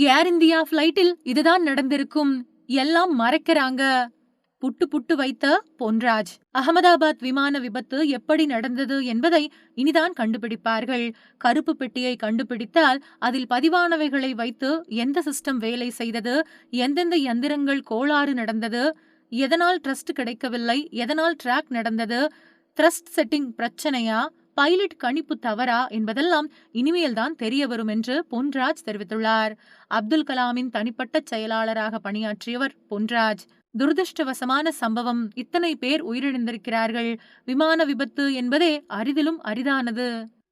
ஏர் India ஃப்ளைட்டில் இதுதான் நடந்திருக்கும். எல்லாம் மறைக்கிறாங்க. புட்டு புட்டு வைத்த பொன்ராஜ். அகமதாபாத் விமான விபத்து எப்படி நடந்தது என்பதை இனிதான் கண்டுபிடிப்பார்கள். கருப்பு பெட்டியை கண்டுபிடித்தால் அதில் பதிவானவைகளை வைத்து எந்த சிஸ்டம் வேலை செய்தது? எந்தெந்த எந்திரங்கள் கோளாறு நடந்தது? எதனால் ட்ரஸ்ட் கிடைக்கவில்லை? எதனால் ட்ராக் நடந்தது? த்ரஸ்ட் செட்டிங் பிரச்சனையா? பைலட் கணிப்பு தவறா என்பதெல்லாம் இனிமேல்தான் தெரிய வரும் என்று பொன்ராஜ் தெரிவித்துள்ளார். அப்துல் கலாமின் தனிப்பட்ட செயலாளராக பணியாற்றியவர் பொன்ராஜ். துரதிருஷ்டவசமான சம்பவம். இத்தனை பேர் உயிரிழந்திருக்கிறார்கள். விமான விபத்து என்பதே அரிதிலும் அரிதானது.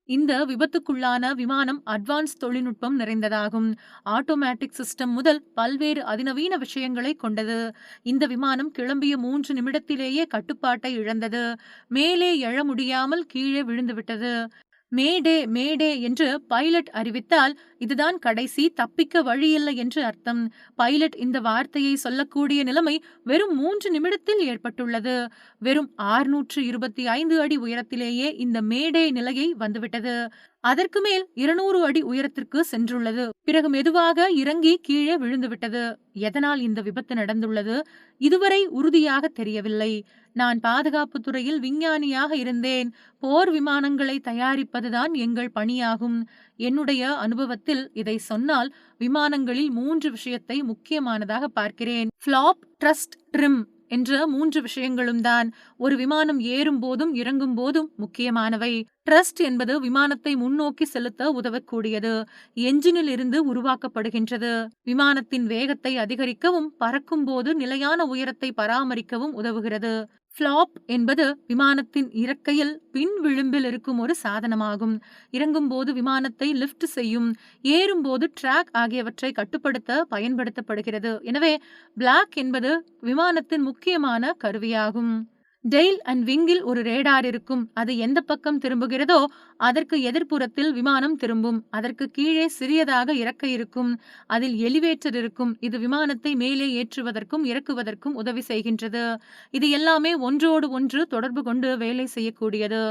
இந்த விபத்துக்குள்ளான விமானம் அட்வான்ஸ் தொழில்நுட்பம் நிறைந்ததாகும். ஆட்டோமேட்டிக் சிஸ்டம் முதல் பல்வேறு அதிநவீன விஷயங்களை கொண்டது. இந்த விமானம் கிளம்பிய மூன்று நிமிடத்திலேயே கட்டுப்பாட்டை இழந்தது. மேலே எழ முடியாமல் கீழே விழுந்துவிட்டது. மேடே மேடே என்று பைலட் அறிவித்தால் இதுதான் கடைசி தப்பிக்க வழியில்லை என்று அர்த்தம். பைலட் இந்த வார்த்தையை சொல்லக்கூடிய நிலைமை வெறும் மூன்று நிமிடத்தில் ஏற்பட்டுள்ளது. வெறும் ஆறுநூற்று இருபத்தி ஐந்து அடி உயரத்திலேயே இந்த மேடே நிலையை வந்துவிட்டது. அதற்கு மேல் இருநூறு அடி உயரத்திற்கு சென்றுள்ளது. பிறகு மெதுவாக இறங்கி கீழே விழுந்துவிட்டது. எதனால் இந்த விபத்து நடந்துள்ளது? இதுவரை உறுதியாக தெரியவில்லை. நான் பாதுகாப்பு துறையில் விஞ்ஞானியாக இருந்தேன். போர் விமானங்களை தயாரிப்பதுதான் எங்கள் பணியாகும். என்னுடைய அனுபவத்தில் இதை சொன்னால் விமானங்களில் மூன்று விஷயத்தை முக்கியமானதாக பார்க்கிறேன். ஃபிளாப் ட்ரஸ்ட் ட்ரிம் என்ற மூன்று விஷயங்களும் தான். ஒரு விமானம் ஏறும் போதும் இறங்கும் போதும் முக்கியமானவை. ட்ரஸ்ட் என்பது விமானத்தை முன்னோக்கி செலுத்த உதவக்கூடியது. என்ஜினில் இருந்து உருவாக்கப்படுகின்றது. விமானத்தின் வேகத்தை அதிகரிக்கவும் பறக்கும் போது நிலையான உயரத்தை பராமரிக்கவும் உதவுகிறது. ஃப்ளாப் என்பது விமானத்தின் இறக்கையில் பின் விளிம்பில் இருக்கும் ஒரு சாதனமாகும். இறங்கும்போது விமானத்தை லிஃப்ட் செய்யும். ஏறும்போது ட்ராக் ஆகியவற்றை கட்டுப்படுத்த பயன்படுத்தப்படுகிறது. எனவே பிளாக் என்பது விமானத்தின் முக்கியமான கருவியாகும். டெய்ல் அண்ட் விங்கில் ஒரு ரேடார் இருக்கும். அது எந்த பக்கம் திரும்புகிறதோ அதற்கு எதிர்ப்புறத்தில் விமானம் திரும்பும். அதற்கு கீழே சிறியதாக இறக்க இருக்கும். அதில் எலிவேட்டர் இருக்கும். இது விமானத்தை மேலே ஏற்றுவதற்கும் இறக்குவதற்கும் உதவி செய்கின்றது. இது எல்லாமே ஒன்றோடு ஒன்று தொடர்பு கொண்டு வேலை செய்யக்கூடியது.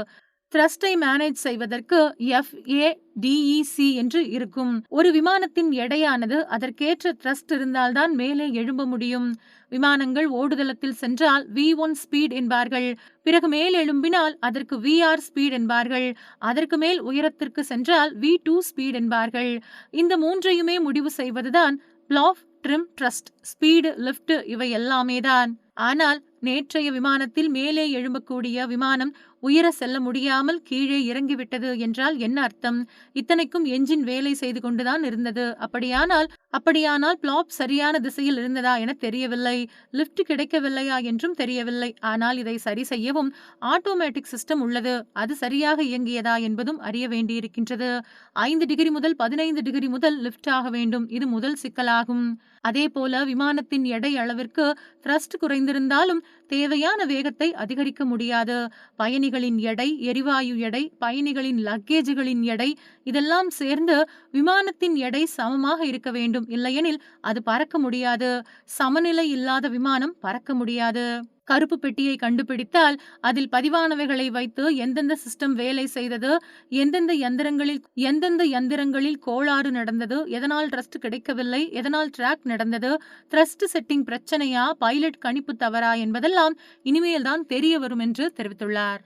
த்ரஸ்டை மேனேஜ் செய்வதற்கு எஃப் ஏ டிஇசி என்று இருக்கும். ஒரு விமானத்தின் எடையானது அதற்கேற்ற த்ரஸ்ட் இருந்தால்தான் மேலே எழும்ப முடியும். விமானங்கள் ஓடுதளத்தில் சென்றால் வி ஒன் ஸ்பீட் என்பார்கள். பிறகு மேல் எழும்பினால் அதற்கு வி ஆர் ஸ்பீட் என்பார்கள். அதற்கு மேல் உயரத்திற்கு சென்றால் வி டூ ஸ்பீட் என்பார்கள். இந்த மூன்றையுமே முடிவு செய்வதுதான் flap trim thrust speed lift இவை எல்லாமே தான் ஆனால் நேற்றைய விமானத்தில் மேலே எழும்பக்கூடிய விமானம் உயர செல்ல முடியாமல் கீழே இறங்கிவிட்டது என்றால் என்ன அர்த்தம்? இத்தனைக்கும் என்ஜின் வேலை செய்து கொண்டுதான் இருந்தது. அப்படியானால் அப்படியானால் பிளாப் சரியான திசையில் இருந்ததா என தெரியவில்லை. லிப்ட் கிடைக்கவில்லையா என்றும் தெரியவில்லை. ஆனால் இதை சரி செய்யவும் ஆட்டோமேட்டிக் சிஸ்டம் உள்ளது. அது சரியாக இயங்கியதா என்பதும் அறிய வேண்டியிருக்கின்றது. ஐந்து டிகிரி முதல் பதினைந்து டிகிரி முதல் லிப்ட் ஆக வேண்டும். இது முதல் சிக்கலாகும். அதே போல விமானத்தின் எடை அளவிற்கு த்ரஸ்ட் குறைந்திருந்தாலும் தேவையான வேகத்தை அதிகரிக்க முடியாது. பயணிகளின் எடை எரிவாயு எடை பயணிகளின் லக்கேஜுகளின் எடை இதெல்லாம் சேர்ந்து விமானத்தின் எடை சமமாக இருக்க வேண்டும். இல்லையெனில் அது பறக்க முடியாது. சமநிலை இல்லாத விமானம் பறக்க முடியாது. கருப்பு பெட்டியை கண்டுபிடித்தால் அதில் பதிவானவைகளை வைத்து எந்தெந்த சிஸ்டம் வேலை செய்தது எந்தெந்த எந்திரங்களில் எந்தெந்த எந்திரங்களில் கோளாறு நடந்தது எதனால் ட்ரஸ்ட் கிடைக்கவில்லை எதனால் ட்ராக் நடந்தது த்ரஸ்ட் செட்டிங் பிரச்சனையா பைலட் கணிப்பு தவறா என்பதெல்லாம் இனிமேல்தான் தெரிய வரும் என்று தெரிவித்துள்ளார்.